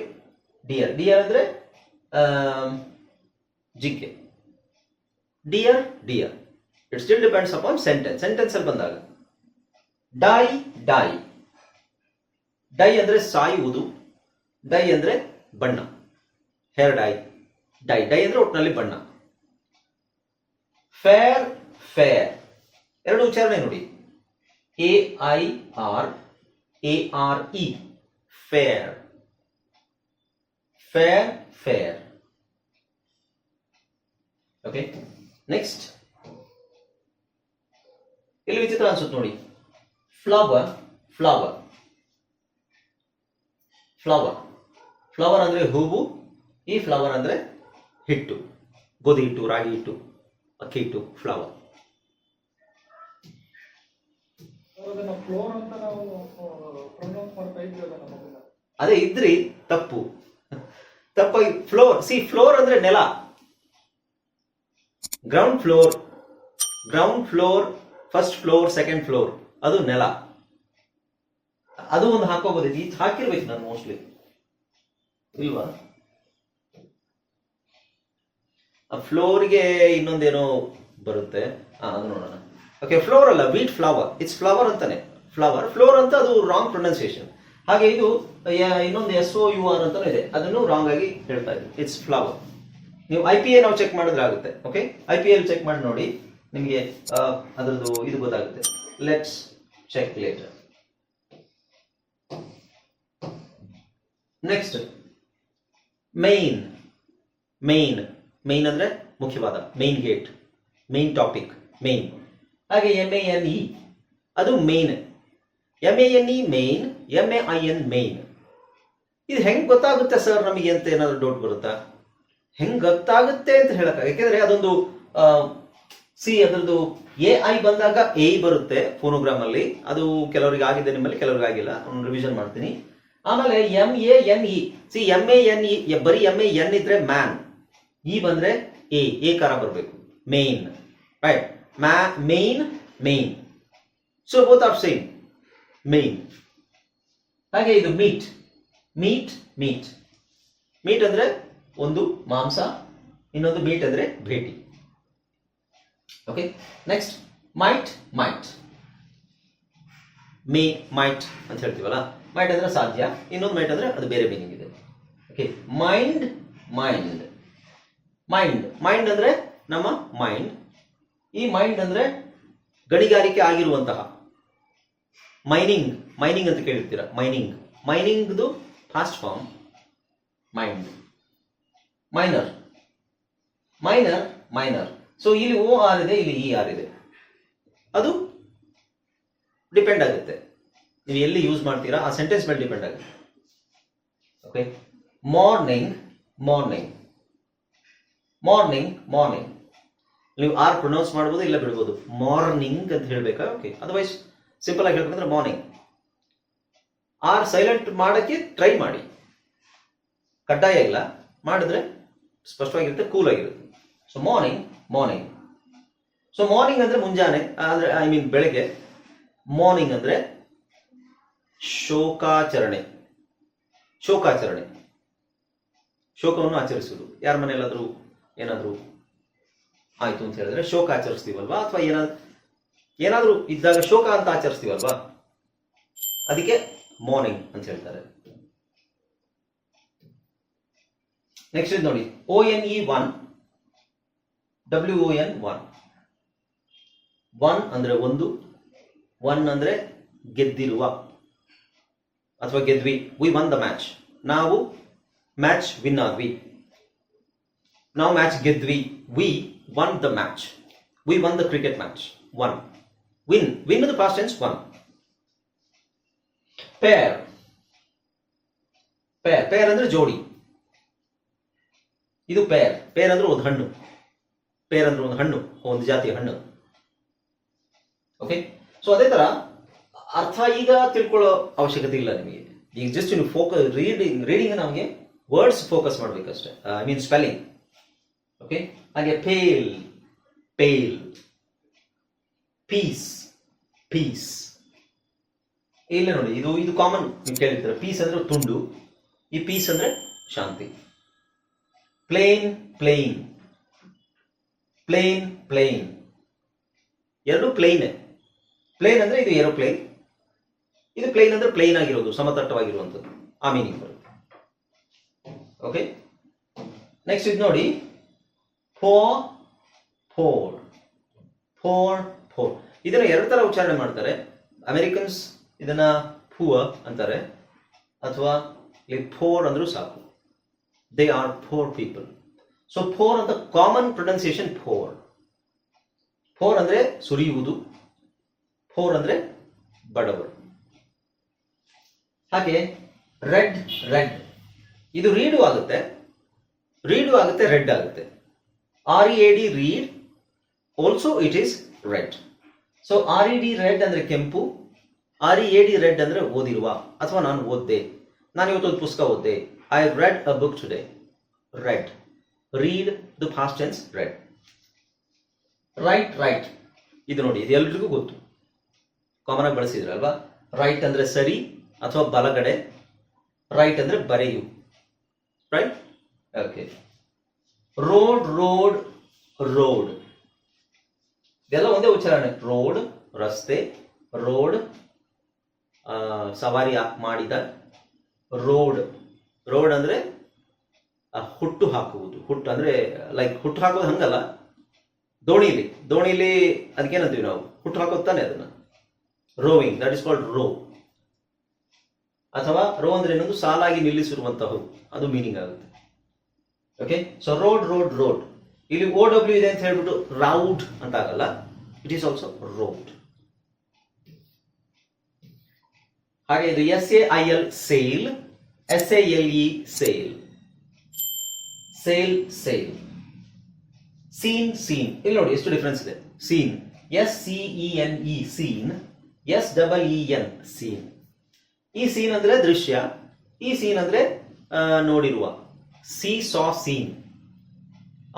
S1: ಡಿಯರ್ ಡಿಯರ್ ಅಂದ್ರೆ ಜಿಂಕೆ deer deer it still depends upon sentence sentence ಅಲ್ಲಿ ಬಂದಾಗ ಡೈ ಡೈ ಡೈ ಅಂದ್ರೆ ಸಾಯುವುದು. ಡೈ ಅಂದ್ರೆ ಬಣ್ಣ. ಹೇರ್ ಡೈ ಡೈ ಡೈ ಅಂದ್ರೆ ಒಟ್ಟಿನಲ್ಲಿ ಬಣ್ಣ. ಫೇರ್ ಫೇರ್ ಎರಡು ಉಚ್ಚಾರಣೆ ನೋಡಿ. A I R A R E fair fair fair okay next ಇಲ್ಲಿ ವಿಚಿತ್ರ ಅನ್ಸುತ್ತೆ ನೋಡಿ. ಫ್ಲವರ್ ಫ್ಲವರ್ ಫ್ಲವರ್ ಫ್ಲವರ್ ಅಂದ್ರೆ ಹೂವು, ಈ ಫ್ಲವರ್ ಅಂದ್ರೆ ಹಿಟ್ಟು ಗೋಧಿ ಹಿಟ್ಟು ರಾಗಿ ಹಿಟ್ಟು ಅಕ್ಕಿ ಹಿಟ್ಟು ಫ್ಲವರ್ ಅದೇ ಇದ್ರಿ ತಪ್ಪು. ತಪ್ಪಾಗಿ ಫ್ಲೋರ್ ಸಿ ಫ್ಲೋರ್ ಅಂದ್ರೆ ನೆಲ. Ground floor ground floor first floor second floor ಅದು ನೆಲ. ಅದು ಒಂದು ಹಾಕೋಬಹುದು ಇದು ಹಾಕಿರ್ಬೇಕು ನಾನು ಮೋಸ್ಟ್ಲಿ ಇಲ್ವಾ? ಫ್ಲೋರ್ಗೆ ಇನ್ನೊಂದೇನೋ ಬರುತ್ತೆ? ಆ, ಅದು ನೋಡೋಣ. ಓಕೆ ಫ್ಲೋರ್ ಅಲ್ಲ ವೀಟ್ ಫ್ಲವರ್ ಇಟ್ಸ್ ಫ್ಲವರ್ ಅಂತಾನೆ. ಫ್ಲವರ್ ಫ್ಲೋರ್ ಅಂತ ಅದು ರಾಂಗ್ ಪ್ರೊನೌನ್ಸಿಯೇಷನ್ ಹಾಗೆ ಇದು ಇನ್ನೊಂದು ಎಸ್ ಒ ಯು ಆರ್ ಅಂತಾನು ಇದೆ. ಅದನ್ನು ರಾಂಗ್ ಆಗಿ ಹೇಳ್ತಾ ಇದ್ದೀವಿ ಇಟ್ಸ್ ಫ್ಲವರ್ ನೀವು ಐ ಪಿ ಎ ನಾವು ಚೆಕ್ ಮಾಡಿದ್ರೆ ಆಗುತ್ತೆ. Okay I P L check ಮಾಡಿ ನೋಡಿ. ನಿಮಗೆ ಅದರದ್ದು ಇದು ಗೊತ್ತಾಗುತ್ತೆ. Let's check later next main main main ಅಂದ್ರೆ ಮುಖ್ಯವಾದ main gate main topic main ಹಾಗೆ ಎಂ ಎ ಎನ್ ಇ ಅದು mane M A N E mane M A I N main ಇದು ಹೆಂಗ್ ಗೊತ್ತಾಗುತ್ತೆ ಸರ್ ನಮಗೆ ಅಂತ ಏನಾದ್ರು ಡೌಟ್ ಬರುತ್ತಾ? ಹೆಂಗ್ ಗೊತ್ತಾಗುತ್ತೆ ಅಂತ ಹೇಳಕ್ ಯಾಕೆಂದ್ರೆ ಅದೊಂದು ಸಿ ಅದರದ್ದು ಎ ಐ ಬಂದಾಗ ಎ ಬರುತ್ತೆ ಫೋನೋಗ್ರಾಮ್ ಅಲ್ಲಿ. ಅದು ಕೆಲವರಿಗೆ ಆಗಿದೆ ನಿಮ್ಮಲ್ಲಿ, ಕೆಲವರಿಗೆ ಆಗಿಲ್ಲ. ರಿವಿಷನ್ ಮಾಡ್ತೀನಿ. ಆಮೇಲೆ M A N E C M A N E ಬರೀ ಎಂ ಎ ಎನ್ ಇದ್ರೆ ಮ್ಯಾನ್ ಇ ಬಂದ್ರೆ ಎ ಎ ಕಾರ ಬರಬೇಕು. ಮೇನ್ ರೈಟ್ ಮ್ಯಾ main main so both of same main ಹಾಗೆ ಇದು ಮೀಟ್ ಮೀಟ್ ಮೀಟ್ ಮೀಟ್ ಅಂದ್ರೆ ಒಂದು ಮಾಂಸ, ಇನ್ನೊಂದು ಮೀಟ್ ಅಂದ್ರೆ ಭೇಟಿ. Okay next might might may might ಅಂತ ಹೇಳ್ತೀವಲ್ಲ? ಮೈಟ್ ಅಂದ್ರೆ ಸಾಧ್ಯ. ಇನ್ನೊಂದು ಮೈಟ್ ಅಂದ್ರೆ ಅದು ಬೇರೆ ಮೀನಿಂಗ್ ಇದೆ. Okay mind mind mind mind ಅಂದ್ರೆ ನಮ್ಮ ಮೈಂಡ್ ಈ ಮೈಂಡ್ ಅಂದ್ರೆ ಗಣಿಗಾರಿಕೆ ಆಗಿರುವಂತಹ ಮೈನಿಂಗ್ ಮೈನಿಂಗ್ ಅಂತ ಕೇಳಿರ್ತೀರ? Mining ಮೈನಿಂಗ್ದು past form mind minor minor minor so ಇಲ್ಲಿ ಓ ಆರ್ ಇದೆ, ಇಲ್ಲಿ ಇ ಆರ್ ಇದೆ. ಅದು ಡಿಪೆಂಡ್ ಆಗುತ್ತೆ. ನೀವು ಎಲ್ಲಿ ಯೂಸ್ ಮಾಡ್ತೀರಾ, ಆ ಸೆಂಟೆನ್ಸ್ ಮೇಲೆ ಡಿಪೆಂಡ್ ಆಗುತ್ತೆ. Okay morning morning morning morning ನೀವು ಆರ್ ಪ್ರೊನೌನ್ಸ್ ಮಾಡ್ಬೋದು ಇಲ್ಲ ಬಿಡ್ಬೋದು. ಮಾರ್ನಿಂಗ್ ಅಂತ ಹೇಳ್ಬೇಕಾ? ಓಕೆ ಅದರ್ವೈಸ್ ಸಿಂಪಲ್ ಆಗಿ ಹೇಳ್ಬೇಕಂದ್ರೆ ಮಾರ್ನಿಂಗ್ ಆರ್ ಸೈಲೆಂಟ್ ಮಾಡೋಕ್ಕೆ ಟ್ರೈ ಮಾಡಿ. ಕಡ್ಡಾಯ ಇಲ್ಲ. ಮಾಡಿದ್ರೆ ಸ್ಪಷ್ಟವಾಗಿರುತ್ತೆ ಕೂಲ್ ಆಗಿರುತ್ತೆ so morning morning so morning ಅಂದ್ರೆ ಮುಂಜಾನೆ, ಅಂದ್ರೆ ಐ ಮೀನ್ ಬೆಳಗ್ಗೆ. ಮಾರ್ನಿಂಗ್ ಅಂದ್ರೆ ಶೋಕಾಚರಣೆ. ಶೋಕಾಚರಣೆ. ಶೋಕವನ್ನು ಆಚರಿಸುವುದು. ಯಾರ ಮನೆಯಲ್ಲಾದ್ರೂ ಏನಾದರೂ ಆಯ್ತು ಅಂತ ಹೇಳಿದ್ರೆ ಶೋಕ ಆಚರಿಸ್ತೀವಲ್ವಾ? ಅಥವಾ ಏನಾದ್ರು ಏನಾದರೂ ಇದ್ದಾಗ ಶೋಕ ಅಂತ ಆಚರಿಸ್ತೀವಲ್ವಾ? ಅದಕ್ಕೆ ಮಾರ್ನಿಂಗ್ ಅಂತ ಹೇಳ್ತಾರೆ. ನೆಕ್ಸ್ಟ್ ಇದು ನೋಡಿ. O N E one W O N won one ಅಂದ್ರೆ ಒಂದು ಒನ್ ಅಂದ್ರೆ ಗೆದ್ದಿರುವ ಅಥವಾ ಗೆದ್ವಿ. ವಿ ಒನ್ ದ ಮ್ಯಾಚ್ ನಾವು ಮ್ಯಾಚ್ ವಿನ್ ಆದ್ವಿ. ನಾವು match ಗೆದ್ವಿ we won the match we won the cricket match won win win the past tense won pair pair pair ಅಂದ್ರೆ ಜೋಡಿ. ಇದು ಪೇರ್ ಪೇರ್ ಅಂದ್ರೆ ಒಂದು ಹಣ್ಣು. ಪೇರ್ ಅಂದ್ರೆ ಒಂದು ಹಣ್ಣು. ಒಂದು ಜಾತಿಯ ಹಣ್ಣು. ಓಕೆ ಸೊ ಅದೇ ತರ ಅರ್ಥ ಈಗ ತಿಳ್ಕೊಳ್ಳೋ ಅವಶ್ಯಕತೆ ಇಲ್ಲ ನಿಮಗೆ. ಈಗ ಜಸ್ಟ್ ನೀವು ಫೋಕಸ್ ರೀಡಿಂಗ್ ರೀಡಿಂಗ್ ನಮಗೆ words focus ಮಾಡ್ಬೇಕಷ್ಟೇ. I mean spelling okay? ಹಾಗೆ ಪೇಲ್ ಪೇಲ್. Piece peace. ಇಲ್ಲ ನೋಡಿ, ಇದು ಇದು ಕಾಮನ್ ನೀವು ಕೇಳಿರ್ತೀರ. ಪೀಸ್ ಅಂದ್ರೆ ತುಂಡು, ಈ ಪೀಸ್ ಅಂದ್ರೆ ಶಾಂತಿ. Plain plane. Plain plane. ಎರಡು ಪ್ಲೇನ್. ಪ್ಲೇನ್ ಅಂದ್ರೆ ಇದು ಏರೋಪ್ಲೇನ್. ಇದು ಪ್ಲೇನ್ ಅಂದ್ರೆ ಪ್ಲೇನ್ ಆಗಿರೋದು, ಸಮತಟ್ಟವಾಗಿರುವಂಥದ್ದು. ಆ ಮೀನಿಂಗ್ ಬರುತ್ತೆ. ಓಕೆ? ನೆಕ್ಸ್ಟ್ ಇದು ನೋಡಿ. ಫೋ ಫೋರ್ ಫೋರ್ ಫೋರ್ ಇದನ್ನ ಎರಡು ತರ ಉಚ್ಚಾರಣೆ ಮಾಡ್ತಾರೆ. ಅಮೆರಿಕನ್ಸ್ ಇದನ್ನ ಫುವ ಅಂತಾರೆ. ಅಥವಾ ಇಲ್ಲಿ ಫೋರ್ ಅಂದ್ರೂ ಸಾಕು. They are poor people so poor ಅಂತ ಕಾಮನ್ ಪ್ರೊನೌನ್ಸಿಯೇಷನ್ ಫೋರ್ ಫೋರ್ ಅಂದ್ರೆ ಸುರಿಯುವುದು. ಫೋರ್ ಅಂದ್ರೆ ಬಡವರು. ಹಾಗೆ ರೆಡ್ ರೆಡ್ ಇದು ರೀಡು ಆಗುತ್ತೆ. ರೀಡು ಆಗುತ್ತೆ ರೆಡ್ ಆಗುತ್ತೆ. R A D read also it is red so R E D red ಅಂದ್ರೆ ಕೆಂಪು ಆರ್ ಎ ಡಿ ರೆಡ್ ಅಂದ್ರೆ ಓದಿರುವ, ಅಥವಾ ನಾನು ಓದ್ದೆ. ನಾನು ಇವತ್ತೊಂದು ಪುಸ್ತಕ ಓದ್ದೆ. I read a book today read read the past tense read right right ಇದು ನೋಡಿ, ಇದು ಎಲ್ರಿಗೂ ಗೊತ್ತು. ಕಾಮನ್ ಆಗಿ ಬಳಸಿದ್ರಲ್ವಾ? ರೈಟ್ ಅಂದ್ರೆ ಸರಿ ಅಥವಾ ಬಲಗಡೆ. ರೈಟ್ ಅಂದ್ರೆ ಬರೆಯು. Write okay road rode rowed ಇದೆಲ್ಲ ಒಂದೇ ಉಚ್ಚಾರಣೆ. ರೋಡ್ ರಸ್ತೆ. ರೋಡ್ ಸವಾರಿ ಮಾಡಿದ ರೋಡ್ ರೋಡ್ ಅಂದ್ರೆ ಹುಟ್ಟು ಹಾಕುವುದು. ಹುಟ್ಟು ಅಂದ್ರೆ ಲೈಕ್ ಹುಟ್ಟು ಹಾಕೋದು ಹಂಗಲ್ಲ. ದೋಣಿಲಿ. ದೋಣಿಲಿ ಅದಕ್ಕೇನಂತೀವಿ ನಾವು? ಹುಟ್ಟು ಹಾಕೋದು ತಾನೆ ಅದನ್ನ? Rowing that is called row ಅಥವಾ ರೋ ಅಂದ್ರೆ ಏನೊಂದು ಸಾಲಾಗಿ ನಿಲ್ಲಿಸಿರುವಂತಹ ಅದು ಮೀನಿಂಗ್ ಆಗುತ್ತೆ. Okay so road rode rowed ಇಲ್ಲಿ ಓ ಡಬ್ಲ್ಯೂ ಇದೆ ಅಂತ ಹೇಳ್ಬಿಟ್ಟು ರೌಡ್ ಅಂತ ಆಗಲ್ಲ. ಇಟ್ ಈಸ್ ಆಲ್ಸೋ ರೋಡ್ ಹಾಗೆ ಇದು S A I L sale S A L E sale sale sale scene scene ಇಲ್ಲಿ ನೋಡಿ, ಎಷ್ಟು ಡಿಫ್ರೆನ್ಸ್ ಇದೆ. Scene S C N E scene S double E N scene ಈ ಸೀನ್ ಅಂದ್ರೆ ದೃಶ್ಯ. ಈ ಸೀನ್ ಅಂದ್ರೆ ನೋಡಿರುವ. ಸಿ ಸಾ ಸೀನ್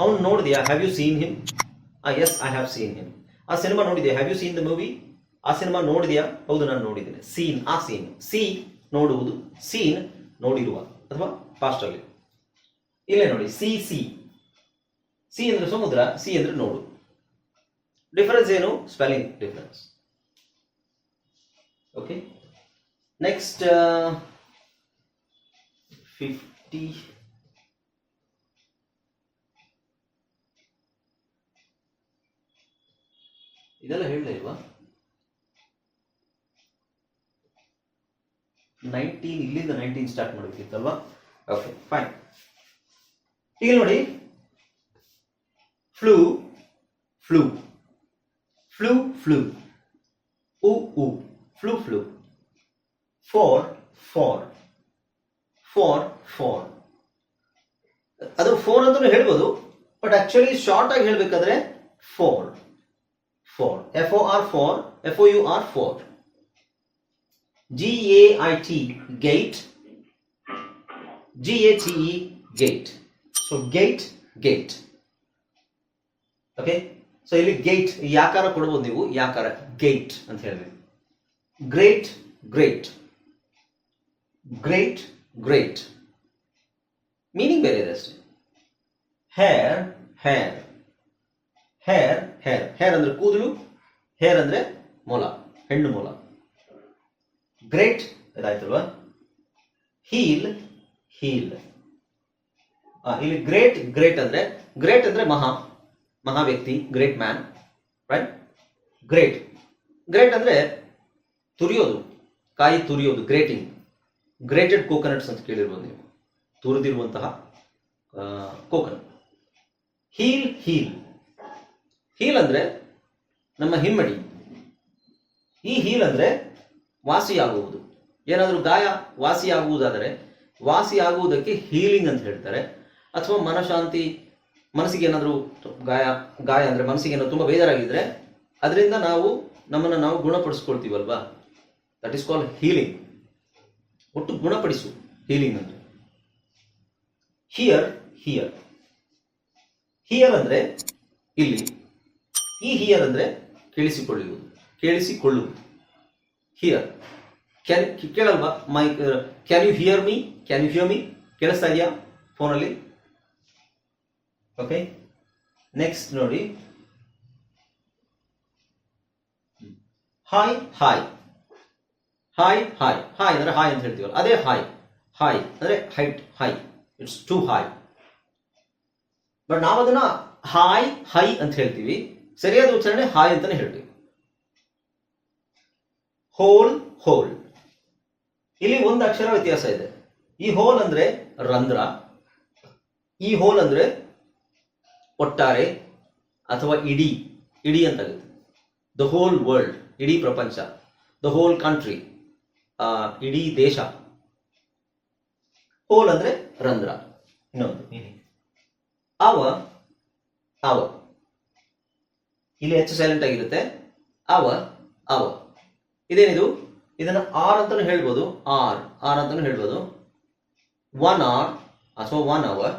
S1: ಅವನು ನೋಡಿದ್ಯಾ? Have you seen him yes I have seen him ಆ ಸಿನಿಮಾ ನೋಡಿದ್ಯಾ? Have you seen the movie ಆ ಸಿನಿಮಾ ನೋಡಿದ್ಯಾ? ಹೌದು, ನಾನು ನೋಡಿದ್ದೇನೆ. ಸೀನ್ ಆ ಸೀನ್ ಸಿ ನೋಡುವುದು ಸೀನ್ ನೋಡಿರುವ, ಅಥವಾ ಪಾಸ್ಟ್ ಅಲ್ಲಿ. ಇಲ್ಲೇ ನೋಡಿ ಸಿ ಸಿ ಸಿ ಅಂದ್ರೆ ಸಮುದ್ರ ಸಿ ಅಂದ್ರೆ ನೋಡು. ಡಿಫರೆನ್ಸ್ ಏನು? Spelling difference okay next fifty ಇದೆಲ್ಲ ಹೇಳಲೇ ಇಲ್ವಾ? ನೈನ್ಟೀನ್ ಇಲ್ಲಿಂದ ನೈನ್ಟೀನ್ ಸ್ಟಾರ್ಟ್ ಮಾಡಬೇಕಿತ್ತಲ್ವಾ? ಓಕೆ ಫೈನ್ ಈಗ ನೋಡಿ flu flu flu flu uh uh flu flu four four four four ಅದು ಫೋರ್ ಅಂತ ಹೇಳ್ಬೋದು ಬಟ್ ಆಕ್ಚುಲಿ ಶಾರ್ಟ್ ಆಗಿ ಹೇಳಬೇಕಾದ್ರೆ four for F O R for F O U R four G A I T gait G A T E gate so gait gate okay so ಇಲ್ಲಿ gate ಯಾಕಾರ ಕೊಡ್ಬೋದು ನೀವು ಯಾಕಾರ gate ಅಂತ ಹೇಳಿದ್ವಿ great grate great grate meaning ಬೇರೆ ಇದೆ ಅಷ್ಟೇ. Hair hare hair hare. Hair ಅಂದ್ರೆ ಕೂದಲು, ಹೇರ್ ಅಂದ್ರೆ ಮೊಲ, ಹೆಣ್ಣು ಮೊಲ. ಗ್ರೇಟ್, ಇದಾಯ್ತಲ್ವಾ? Heel heal. ಇಲ್ಲಿ ಗ್ರೇಟ್ ಗ್ರೇಟ್ ಅಂದ್ರೆ ಗ್ರೇಟ್ ಅಂದ್ರೆ ಮಹಾ ಮಹಾ ವ್ಯಕ್ತಿ, great man right great. Grate ಅಂದ್ರೆ ತುರಿಯೋದು, ಕಾಯಿ ತುರಿಯೋದು, ಗ್ರೇಟಿಂಗ್. ಗ್ರೇಟೆಡ್ ಕೋಕೋನಟ್ಸ್ ಅಂತ ಕೇಳಿರ್ಬೋದು ನೀವು. ತುರಿದಿರುವಂತಹ ಕೋಕೋನಟ್. Heal heel. ಹೀಲ್ ಅಂದ್ರೆ ನಮ್ಮ ಹಿಮ್ಮಡಿ. ಈ ಹೀಲ್ ಅಂದ್ರೆ ವಾಸಿಯಾಗುವುದು. ಏನಾದರೂ ಗಾಯ ವಾಸಿಯಾಗುವುದಾದರೆ ವಾಸಿಯಾಗುವುದಕ್ಕೆ ಹೀಲಿಂಗ್ ಅಂತ ಹೇಳ್ತಾರೆ. ಅಥವಾ ಮನಶಾಂತಿ, ಮನಸ್ಸಿಗೆ ಏನಾದರೂ ಗಾಯ ಗಾಯ ಅಂದರೆ ಮನಸ್ಸಿಗೆ ಏನೋ ತುಂಬ ಬೇಜಾರಾಗಿದ್ದರೆ ಅದರಿಂದ ನಾವು ನಮ್ಮನ್ನು ನಾವು ಗುಣಪಡಿಸ್ಕೊಳ್ತೀವಲ್ವಾ? ದಟ್ ಈಸ್ ಕಾಲ್ ಹೀಲಿಂಗ್ ಒಟ್ಟು ಗುಣಪಡಿಸು ಹೀಲಿಂಗ್ ಅಂದರೆ ಹಿಯರ್ ಹಿಯರ್ ಹಿಯರ್ ಅಂದ್ರೆ ಇಲ್ಲಿ. ಈ ಹಿಯರ್ ಅಂದ್ರೆ ಕೇಳಿಸಿಕೊಳ್ಳುವುದು. ಕೇಳಿಸಿಕೊಳ್ಳುವುದು. Hear can ಕೇಳಲ್ವಾ? My can you hear me can you hear me ಕೇಳಿಸ್ತಾ ಇದೆಯಾ? ಫೋನಲ್ಲಿ? ಓಕೆ ನೆಕ್ಸ್ಟ್ ನೋಡಿ. Hi hi hi hi hi ಅಂದ್ರೆ ಹಾಯ್ ಅಂತ ಹೇಳ್ತೀವಲ್ಲ. ಅದೇ ಹಾಯ್ ಹಾಯ್ ಅಂದ್ರೆ height high it's too high but ನಾವು ಅದನ್ನ ಹಾಯ್ ಹೈ ಅಂತ ಹೇಳ್ತೀವಿ. ಸರಿಯಾದ ಉಚ್ಚಾರಣೆ ಹಾಯ್ ಅಂತಾನೆ ಹೇಳ್ತೀವಿ ಹೋಲ್ ಹೋಲ್. ಇಲ್ಲಿ ಒಂದು ಅಕ್ಷರ ವ್ಯತ್ಯಾಸ ಇದೆ. ಈ ಹೋಲ್ ಅಂದ್ರೆ ರಂಧ್ರ ಈ ಹೋಲ್ ಅಂದ್ರೆ ಒಟ್ಟಾರೆ ಅಥವಾ ಇಡೀ ಇಡೀ ಅಂತಾಗುತ್ತೆ. ದ ಹೋಲ್ ವರ್ಲ್ಡ್ ಇಡೀ ಪ್ರಪಂಚ ದ ಹೋಲ್ ಕಂಟ್ರಿ ಇಡೀ ದೇಶ. ಹೋಲ್ ಅಂದ್ರೆ ರಂಧ್ರ. ಇನ್ನೊಂದು. ಅವ ಅವ. ಇಲ್ಲಿ ಹೆಚ್ಚು ಸೈಲೆಂಟ್ ಆಗಿರುತ್ತೆ. ಅವ ಅವ ಇದೇನಿದು? ಇದನ್ನ ಆರ್ ಅಂತಾನು ಹೇಳ್ಬೋದು. ಆರ್ ಆರ್ ಅಂತಾನು ಹೇಳ್ಬೋದು. ಒನ್ ಆರ್ ಅಥವಾ one hour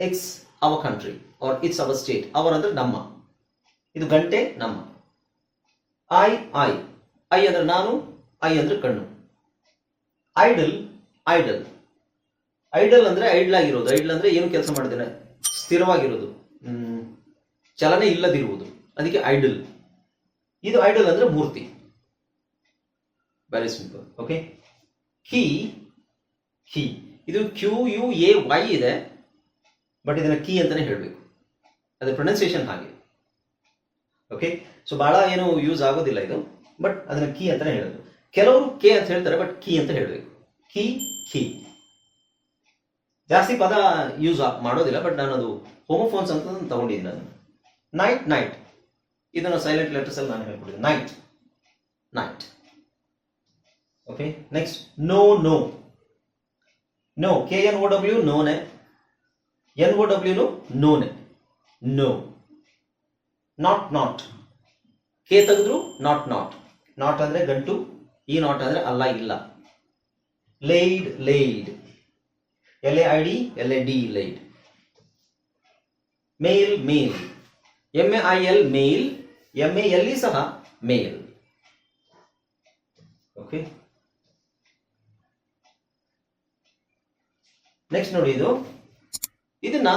S1: it's our country or it's our state our ಅಂದ್ರೆ ನಮ್ಮ. ಇದು ಗಂಟೆ, ನಮ್ಮ. ಐ ಐ ಐ ಅಂದ್ರೆ ನಾನು ಐ ಅಂದ್ರೆ ಕಣ್ಣು. ಐಡಲ್ ಐಡಲ್ ಐಡಲ್ ಅಂದ್ರೆ ಐಡಲ್ ಆಗಿರೋದು. ಐಡಲ್ ಅಂದ್ರೆ ಏನು ಕೆಲಸ ಮಾಡ್ತೇನೆ ಸ್ಥಿರವಾಗಿರೋದು. ಚಲನೆ ಇಲ್ಲದಿರುವುದು. ಅದಕ್ಕೆ ಐಡಲ್. ಇದು ಐಡಲ್ ಅಂದ್ರೆ ಮೂರ್ತಿ. Very simple okay key key ಇದು ಕ್ಯೂ ಯು ಎ ವೈ ಇದೆ. ಬಟ್ ಇದನ್ನ ಕೀ ಅಂತಾನೆ ಹೇಳಬೇಕು. ಅದರ ಪ್ರೊನೌನ್ಸಿಯೇಷನ್ ಹಾಗೆ. ಓಕೆ ಸೊ ಬಹಳ ಏನು ಯೂಸ್ ಆಗೋದಿಲ್ಲ ಇದು. ಬಟ್ ಅದನ್ನ ಕೀ ಅಂತಾನೆ ಹೇಳೋದು. ಕೆಲವರು ಕೆ ಅಂತ ಹೇಳ್ತಾರೆ ಬಟ್ ಕೀ ಅಂತ ಹೇಳಬೇಕು. ಕೀ ಕೀ ಜಾಸ್ತಿ ಪದ ಯೂಸ್ ಮಾಡೋದಿಲ್ಲ ಬಟ್ ನಾನು ಅದು ಹೋಮೋಫೋನ್ಸ್ ಅಂತ ತಗೊಂಡಿದ್ದೀನಿ ನಾನು. ನೈಟ್ ನೈಟ್ ಇದನ್ನು ಸೈಲೆಂಟ್ ಲೆಟರ್ಸ್ ಅಲ್ಲಿ ನಾನು ಹೇಳ್ಕೊಡಿದ್ದೀನಿ night knight okay next no know know K N O W ನೋನೆ N O ಡಬ್ಲ್ಯೂನು ನೋನೆ ನೋ ನಾಟ್ ನಾಟ್ ಕೆ ತೆಗೆದ್ರು ನಾಟ್ ನಾಟ್ ನಾಟ್ ಅಂದ್ರೆ ಗಂಟು, ಈ ನಾಟ್ ಅಂದ್ರೆ ಅಲ್ಲ, ಇಲ್ಲ. Laid laid L A I D L A D lied mail male M A I L mail M A L E male okay next ನೋಡಿ ಇದು. ಇದನ್ನ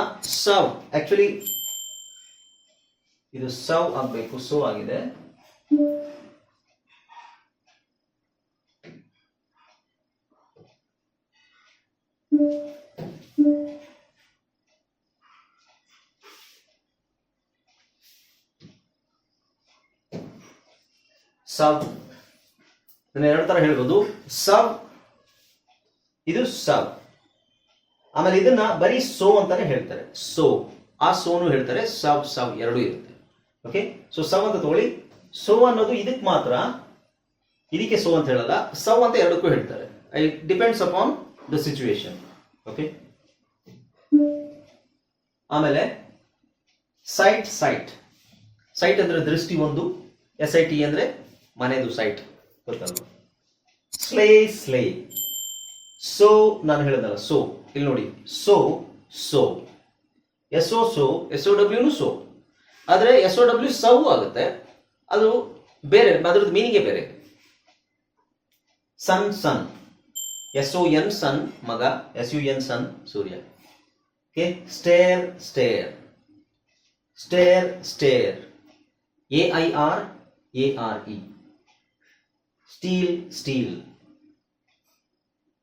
S1: ಸವ್. ಆಕ್ಚುಲಿ ಇದು ಸವ್ ಆಗಬೇಕು, ಸೋ ಆಗಿದೆ. ಸವ್ ನಾನು ಎರಡು ತರ ಹೇಳ್ಬೋದು. ಸಬ್, ಇದು ಸಬ್. ಆಮೇಲೆ ಇದನ್ನ ಬರೀ ಸೋ ಅಂತಾನೆ ಹೇಳ್ತಾರೆ. ಸೋ. ಆ ಸೋನು ಹೇಳ್ತಾರೆ, ಸಬ್ ಸಬ್ ಎರಡು ಇರುತ್ತೆ. ಓಕೆ ಸೊ ಸವ್ ಅಂತ ತಗೊಳ್ಳಿ. ಸೋ ಅನ್ನೋದು ಇದಕ್ಕೆ ಮಾತ್ರ, ಇದಕ್ಕೆ ಸೋ ಅಂತ ಹೇಳಲ್ಲ. ಸವ್ ಅಂತ ಎರಡಕ್ಕೂ ಹೇಳ್ತಾರೆ. I depends upon the situation okay ಆಮೇಲೆ ಸೈಟ್ ಸೈಟ್ ಸೈಟ್ ಅಂದ್ರೆ ದೃಷ್ಟಿ ಒಂದು ಎಸ್ ಐ ಟಿ ಅಂದ್ರೆ ಮನೆದು ಸೈಟ್ ಗೊತ್ತಲ್ವ? ಸ್ಲೇ ಸ್ಲೇ ಸೋ ನಾನು ಹೇಳಿದಲ್ಲ ಸೋ ಇಲ್ಲಿ ನೋಡಿ so sew S O so S O ಡಬ್ಲ್ಯೂನು sow ಆದರೆ ಎಸ್ ಒ ಡಬ್ಲ್ಯೂ ಸೌ ಆಗುತ್ತೆ, ಅದು ಬೇರೆ, ಅದ್ರದ್ದು ಮೀನಿಂಗೇ ಬೇರೆ. Son sun S O N son ಮಗ. S U N sun Surya. Okay stair stare stair stare A I R A R E steel steal.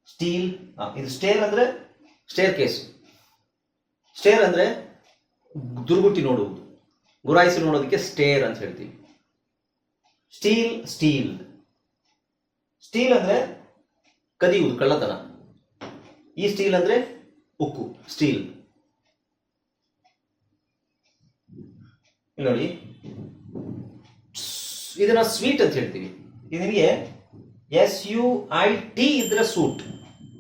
S1: Steel ಇದು stair ಅಂದ್ರೆ ಸ್ಟೇರ್ ಕೇಸ್. ಸ್ಟೇರ್ ಅಂದ್ರೆ ದುರ್ಗುಟ್ಟಿ ನೋಡುವುದು. ಗುರಾಯಿಸಿ ನೋಡೋದಕ್ಕೆ ಸ್ಟೇರ್ ಅಂತ ಹೇಳ್ತೀವಿ. Steel steel. ಸ್ಟೀಲ್ ಅಂದ್ರೆ ಕದಿಯುವುದು, ಕಳ್ಳತನ. ಈ ಸ್ಟೀಲ್ ಅಂದ್ರೆ ಉಕ್ಕು, ಸ್ಟೀಲ್. ನೋಡಿ. ಇದನ್ನ ಸ್ವೀಟ್ ಅಂತ ಹೇಳ್ತೀವಿ. ಇದನಿಗೆ ಎಸ್ ಯು ಐ ಟಿ ಇದ್ರೆ ಸೂಟ್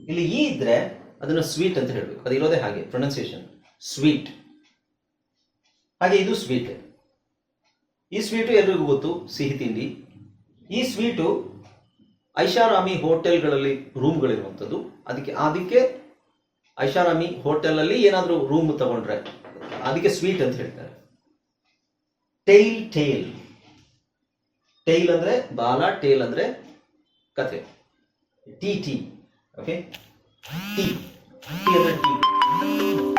S1: ಇಲ್ಲಿ ಇ ಇದ್ರೆ ಅದನ್ನು ಸ್ವೀಟ್ ಅಂತ ಹೇಳಬೇಕು. ಅದು ಇರೋದೇ ಹಾಗೆ ಪ್ರೊನೌನ್ಸಿಯೇಷನ್ ಸ್ವೀಟ್ ಹಾಗೆ ಇದು ಸ್ವೀಟ್ ಈ ಸ್ವೀಟು ಎಲ್ರಿಗೂ ಗೊತ್ತು, ಸಿಹಿ ತಿಂಡಿ. ಈ ಸ್ವೀಟು ಐಷಾರಾಮಿ ಹೋಟೆಲ್ಗಳಲ್ಲಿ ರೂಮ್ಗಳಿರುವಂಥದ್ದು ಅದಕ್ಕೆ ಅದಕ್ಕೆ ಐಷಾರಾಮಿ ಹೋಟೆಲಲ್ಲಿ ಏನಾದರೂ ರೂಮ್ ತಗೊಂಡ್ರೆ, ಅದಕ್ಕೆ ಸ್ವೀಟ್ ಅಂತ ಹೇಳ್ತಾರೆ. ಟೈಲ್ ಟೇಲ್ ಟೈಲ್ ಅಂದ್ರೆ ಬಾಲ ಟೇಲ್ ಅಂದ್ರೆ ಕಥೆ. Tea tee okay tea tee ಅಂದ್ರೆ ಟಿ